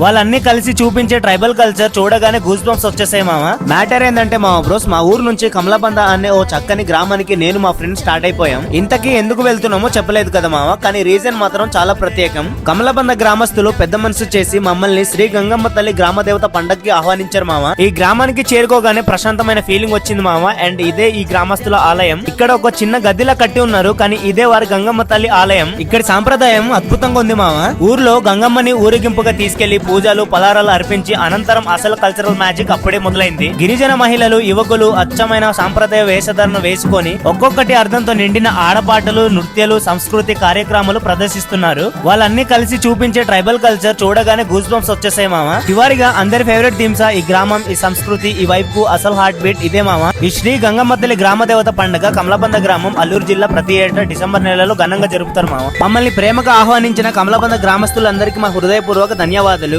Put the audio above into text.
వాళ్ళన్నీ కలిసి చూపించే ట్రైబల్ కల్చర్ చూడగానే గూస్ బంప్స్ వచ్చేసాయి మామ. మ్యాటర్ ఏంటంటే మా బ్రోస్ మా ఊరు నుంచి కమలాబంద అనే ఓ చక్కని గ్రామానికి నేను మా ఫ్రెండ్ స్టార్ట్ అయిపోయాం. ఇంతకీ ఎందుకు వెళ్తున్నామో చెప్పలేదు కదా మామ కానీ రీజన్ మాత్రం చాలా ప్రత్యేకం. కమలబంద గ్రామస్తులు పెద్ద మనసు చేసి మమ్మల్ని శ్రీ గంగమ్మ తల్లి గ్రామదేవత పండగకి ఆహ్వానించారు మామ. ఈ గ్రామానికి చేరుకోగానే ప్రశాంతమైన ఫీలింగ్ వచ్చింది మామ అండ్ ఇదే ఈ గ్రామస్తుల ఆలయం. ఇక్కడ ఒక చిన్న గదిలా కట్టి ఉన్నారు కానీ ఇదే వారి గంగమ్మ తల్లి ఆలయం. ఇక్కడ సాంప్రదాయం అద్భుతంగా ఉంది మామ. ఊర్లో గంగమ్మని ఊరేగింపుగా తీసుకెళ్ళి పూజలు పలారాలు అర్పించి అనంతరం అసలు కల్చరల్ మ్యాజిక్ అప్పుడే మొదలైంది. గిరిజన మహిళలు యువకులు అచ్చమైన సాంప్రదాయ వేషధారణ వేసుకొని ఒక్కొక్కటి అర్థంతో నిండిన ఆడపాటలు నృత్యాలు సంస్కృతి కార్యక్రమాలు ప్రదర్శిస్తున్నారు. వాళ్ళన్ని కలిసి చూపించే ట్రైబల్ కల్చర్ చూడగానే గూస్ బంప్స్ వచ్చేసాయి మామ. చివరిగా అందరి ఫేవరెట్ థీమ్స్ ఈ గ్రామం ఈ సంస్కృతి ఈ వైపు అసలు హార్ట్ బీట్ ఇదే మామ. ఈ శ్రీ గంగమ్మ గ్రామదేవత గ్రామ దేవత పండుగ కమలబంద గ్రామం అల్లూరు జిల్లా ప్రతి ఏటా డిసెంబర్ నెలలో ఘనంగా జరుపుతారు మామ. మమ్మల్ని ప్రేమగా ఆహ్వానించిన కమలబంద గ్రామస్తులందరికీ మా హృదయపూర్వక ధన్యవాదాలు.